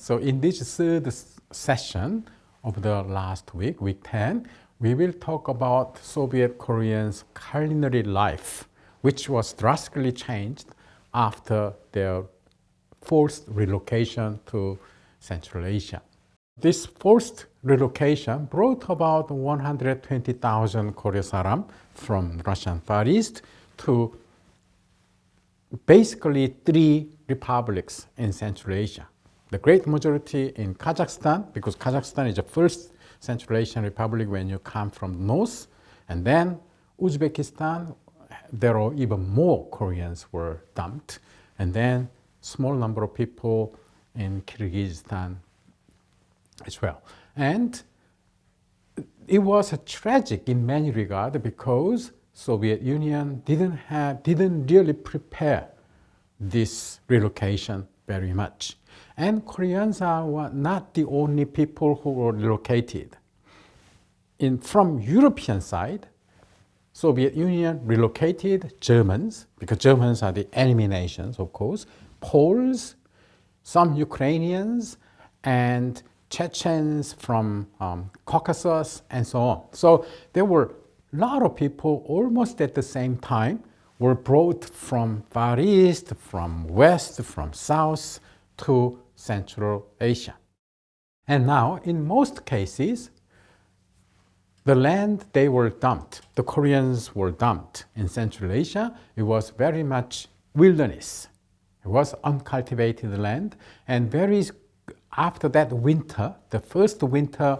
So in this third session of the last week, week 10, we will talk about Soviet Koreans' culinary life, which was drastically changed after their forced relocation to Central Asia. This forced relocation brought about 120,000 Koryo Saram from Russian Far East to basically three republics in Central Asia. The great majority in Kazakhstan, because Kazakhstan is the first Central Asian republic when you come from north, and then Uzbekistan, there are even more Koreans were dumped, and then small number of people in Kyrgyzstan as well. And it was a tragic in many regards because Soviet Union didn't have didn't really prepare this relocation very much. And Koreans wa- not the only people who were relocated. In from European side, Soviet Union relocated Germans because Germans are the enemy nations, of course, Poles, some Ukrainians, and Chechens from um, Caucasus, and so on. So there were a lot of people almost at the same time were brought from Far East, from West, from South to Central Asia. And now, in most cases, the land they were dumped, the Koreans were dumped in Central Asia, it was very much wilderness. It was uncultivated land, and very after that winter, the first winter,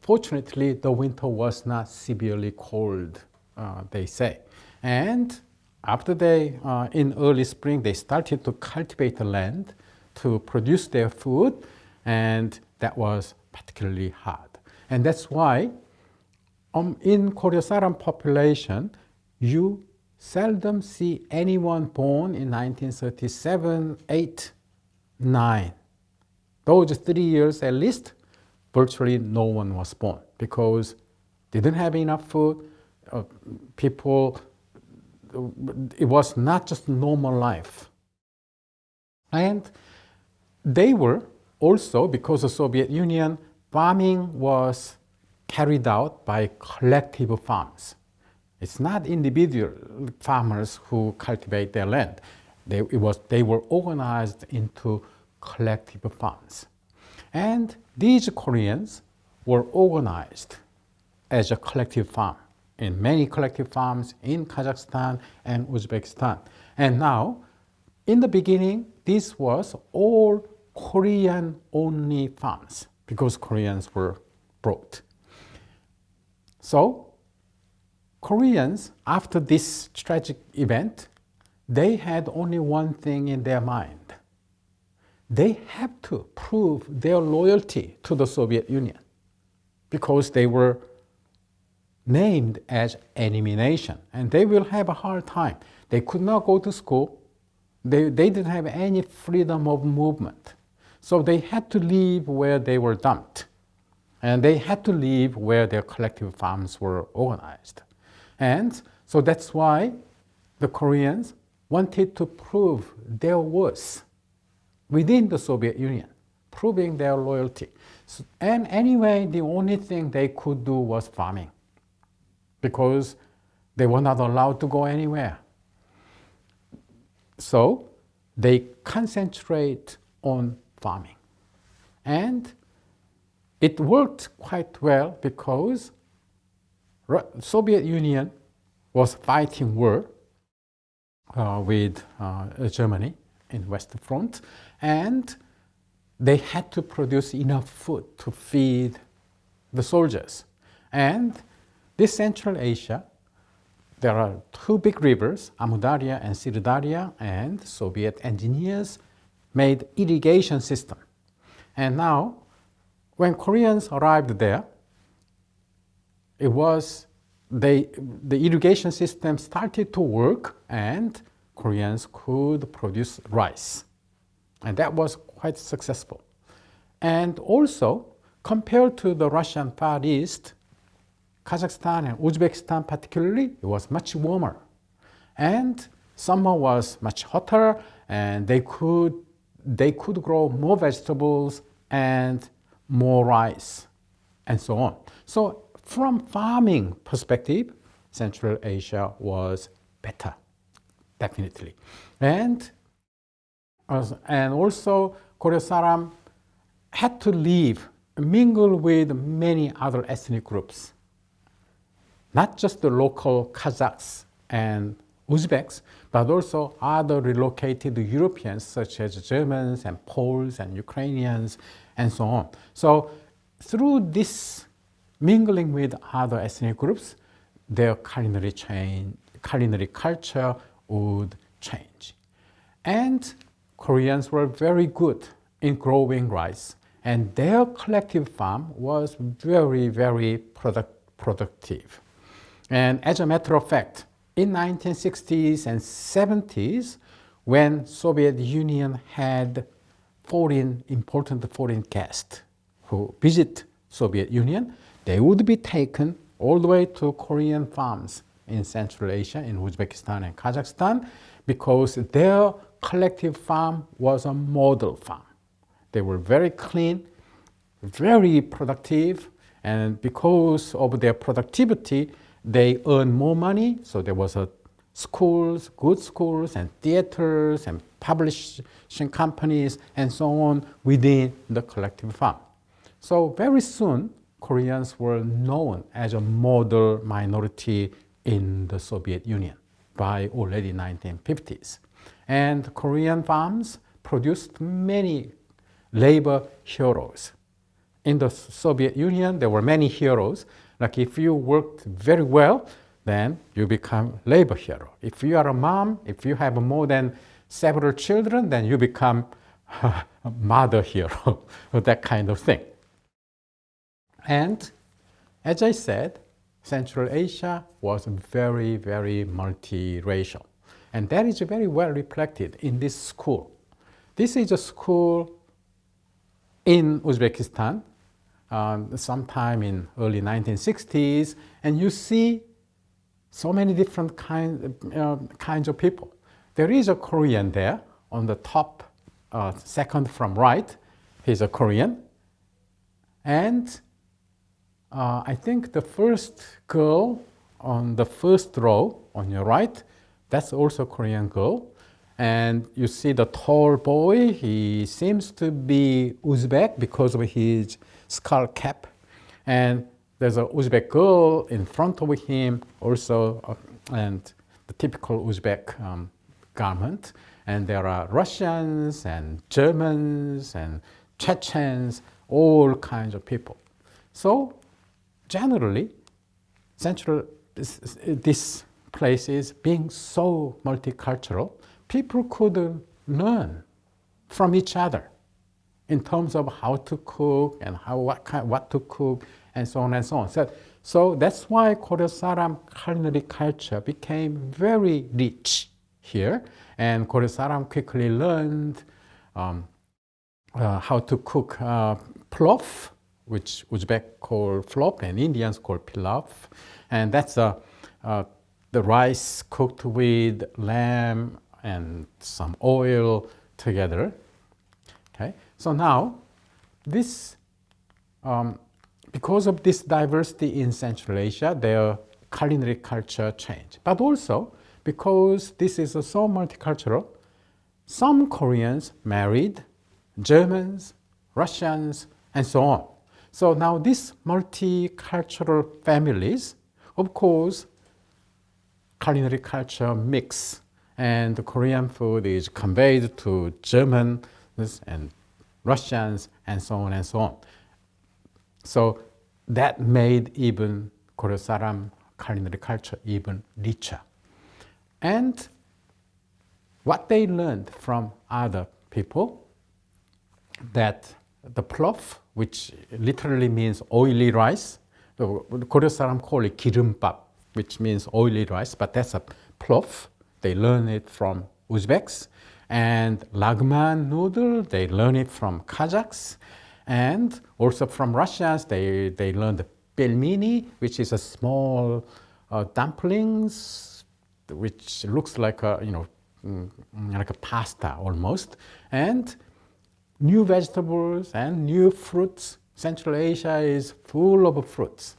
fortunately, the winter was not severely cold, uh, they say. And after they, uh, in early spring, they started to cultivate the land to produce their food, and that was particularly hard. And that's why um, in Koryo-Saram population, you seldom see anyone born in 1937, 8, 9. Those three years at least, virtually no one was born because they didn't have enough food. Uh, people, it was not just normal life. And they were also, because the Soviet Union, farming was carried out by collective farms. It's not individual farmers who cultivate their land. They, it was, they were organized into collective farms. And these Koreans were organized as a collective farm in many collective farms in Kazakhstan and Uzbekistan. And now, in the beginning, this was all Korean only farms because Koreans were brought. So, Koreans, after this tragic event, they had only one thing in their mind. They have to prove their loyalty to the Soviet Union because they were named as enemy nation and they will have a hard time. They could not go to school. They, they didn't have any freedom of movement. So they had to leave where they were dumped. And they had to leave where their collective farms were organized. And so that's why the Koreans wanted to prove their worth within the Soviet Union, proving their loyalty. So, and anyway, the only thing they could do was farming because they were not allowed to go anywhere. So they concentrate on farming. And it worked quite well because Soviet Union was fighting war uh, with uh, Germany in West Front, and they had to produce enough food to feed the soldiers. And this Central Asia, there are two big rivers, Amudarya and Sirdarya, and Soviet engineers made irrigation system. And now, when Koreans arrived there, it was they, the irrigation system started to work and Koreans could produce rice. And that was quite successful. And also, compared to the Russian Far East, Kazakhstan and Uzbekistan particularly, it was much warmer. And summer was much hotter, and they could they could grow more vegetables and more rice and so on. So from farming perspective, Central Asia was better, definitely. And, and also Korea Saram had to live, mingle with many other ethnic groups, not just the local Kazakhs and Uzbeks, but also other relocated Europeans such as Germans and Poles and Ukrainians and so on. So through this mingling with other ethnic groups, their culinary, change, culinary culture would change. And Koreans were very good in growing rice, and their collective farm was very, very product, productive. And as a matter of fact, in 1960s and 70s, when Soviet Union had foreign important foreign guests who visit Soviet Union, they would be taken all the way to Korean farms in Central Asia, in Uzbekistan and Kazakhstan, because their collective farm was a model farm. They were very clean, very productive, and because of their productivity, they earned more money. So there was a schools, good schools, and theaters, and publishing companies, and so on within the collective farm. So very soon, Koreans were known as a model minority in the Soviet Union by already 1950s. And Korean farms produced many labor heroes. In the Soviet Union, there were many heroes. Like if you worked very well, then you become labor hero. If you are a mom, if you have more than several children, then you become a mother hero, that kind of thing. And as I said, Central Asia was very, very multiracial. And that is very well reflected in this school. This is a school in Uzbekistan, um, sometime in early 1960s, and you see so many different kind, uh, kinds of people. There is a Korean there on the top, uh, second from right. He's a Korean. And uh, I think the first girl on the first row on your right, that's also Korean girl. And you see the tall boy, he seems to be Uzbek because of his skull cap. And there's a Uzbek girl in front of him also, uh, and the typical Uzbek um, garment. And there are Russians and Germans and Chechens, all kinds of people. So generally, Central, this, this place is being so multicultural, people could learn from each other in terms of how to cook and how what kind, what to cook and so on and so on. So, so that's why Korea Saram culinary culture became very rich here, and Korea Saram quickly learned um, uh, how to cook uh, plov, which Uzbek call flop and Indians call pilaf. And that's uh, uh, the rice cooked with lamb and some oil together. Okay, so now this, um, because of this diversity in Central Asia, their culinary culture changed. But also because this is so multicultural, some Koreans married Germans, Russians, and so on. So now these multicultural families, of course, culinary culture mix and Korean food is conveyed to Germans and Russians, and so on and so on. So that made even Korea Saram culinary culture even richer. And what they learned from other people that the plof, which literally means oily rice, so Korea Saram call it kirumbap, which means oily rice, but that's a plof. They learn it from Uzbeks. And lagman noodle, they learn it from Kazakhs. And also from Russians, they, they learn the pelmeni, which is a small uh, dumplings, which looks like a, you know, mm, like a pasta almost. And new vegetables and new fruits. Central Asia is full of fruits.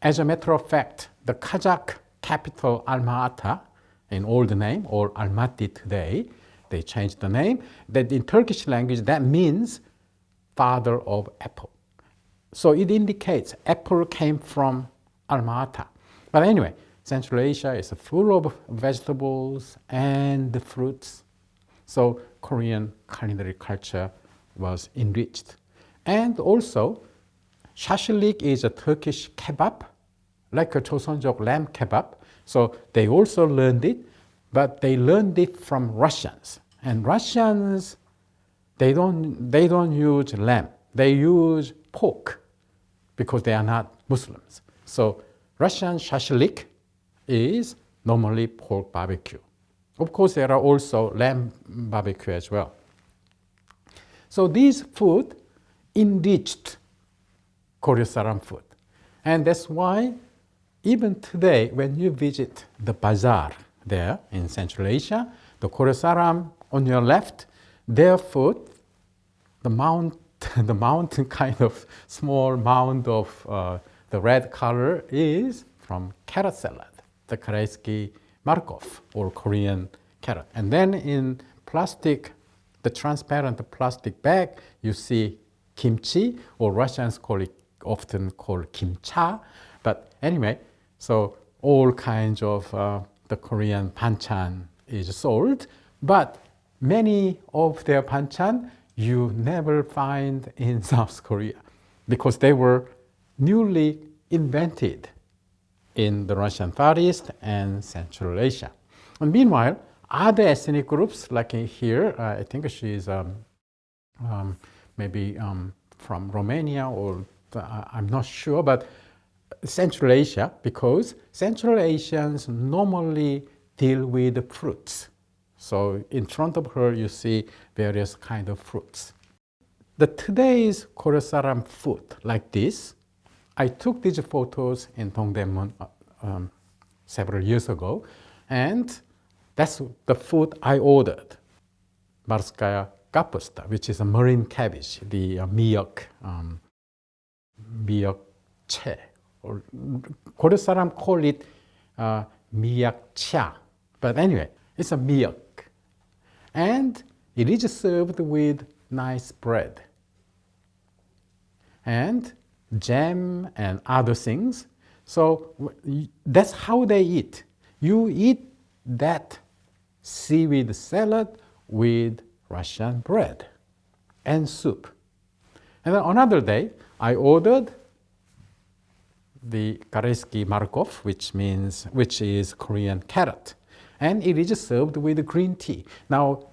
As a matter of fact, the Kazakh capital Alma-Ata, in old name or Almaty today, they changed the name. That in Turkish language that means father of apple. So it indicates apple came from Alma-Ata. But anyway, Central Asia is full of vegetables and fruits. So Korean culinary culture was enriched. And also, shashlik is a Turkish kebab, like a Chosunjok lamb kebab. So they also learned it, but they learned it from Russians. And Russians, they don't, they don't use lamb. They use pork because they are not Muslims. So Russian shashlik is normally pork barbecue. Of course, there are also lamb barbecue as well. So these food enriched Koryo food. And that's why even today, when you visit the bazaar there in Central Asia, the Koryo on your left, their food, the mount, the mountain kind of small mound of uh, the red color is from carrot salad, the Korejski Markov or Korean carrot. And then in plastic, the transparent plastic bag, you see kimchi, or Russians call it often called kimcha. But anyway, so all kinds of uh, the Korean banchan is sold, but many of their banchan you never find in South Korea because they were newly invented in the Russian Far East and Central Asia. And meanwhile, other ethnic groups, like here, uh, I think she's um, um, maybe um, from Romania or uh, I'm not sure, but Central Asia, because Central Asians normally deal with fruits. So in front of her, you see various kind of fruits. The today's Koryo food, like this, I took these photos in Dongdaemun uh, um, several years ago, and that's the food I ordered. Morskaya kapusta, which is a marine cabbage, the uh, miok, um, che. Or Korean call it uh. But anyway, it's a miok. And it is served with nice bread. And jam and other things. So that's how they eat. You eat that seaweed salad with Russian bread and soup. And then another day, I ordered the Korejski Markov, which means which is Korean carrot, and it is served with green tea. Now,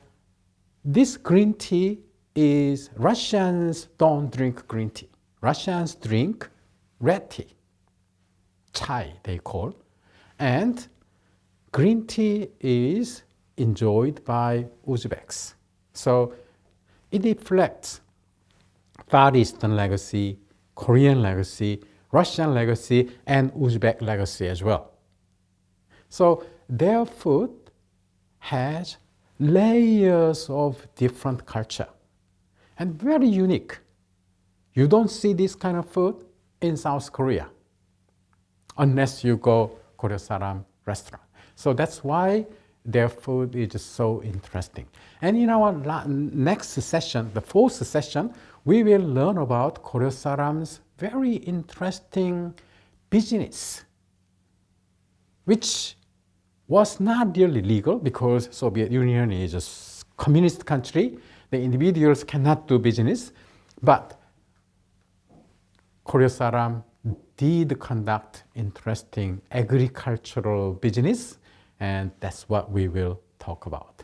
this green tea is Russians don't drink green tea. Russians drink red tea, chai they call, and green tea is enjoyed by Uzbeks. So it reflects Far Eastern legacy, Korean legacy, Russian legacy, and Uzbek legacy as well. So their food has layers of different culture and very unique. You don't see this kind of food in South Korea unless you go Koryo Saram restaurant. So that's why their food is so interesting. And in our next session, the fourth session, we will learn about Koryo Saram's very interesting business, which was not really legal because Soviet Union is a communist country. The individuals cannot do business, but Koryo Saram did conduct interesting agricultural business, and that's what we will talk about.